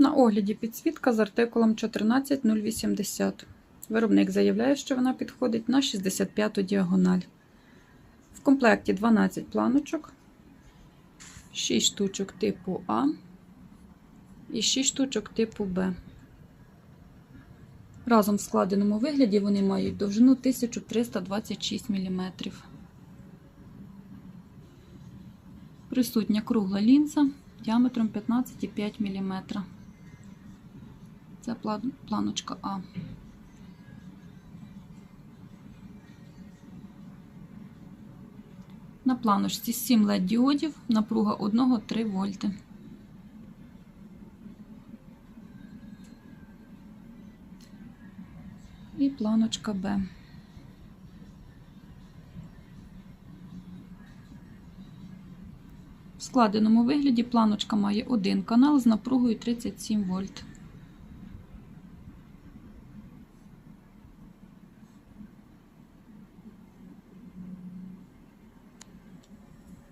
На огляді підсвітка з артикулом 14080. Виробник заявляє, що вона підходить на 65 діагональ. В комплекті 12 планочок, 6 штучок типу А і 6 штучок типу Б. Разом в складеному вигляді вони мають довжину 1326 мм. Присутня кругла лінза діаметром 15,5 мм. Це планочка А. На планочці 7 LED діодів, напруга 1-3 вольти. І планочка Б. В складеному вигляді планочка має один канал з напругою 37 вольт.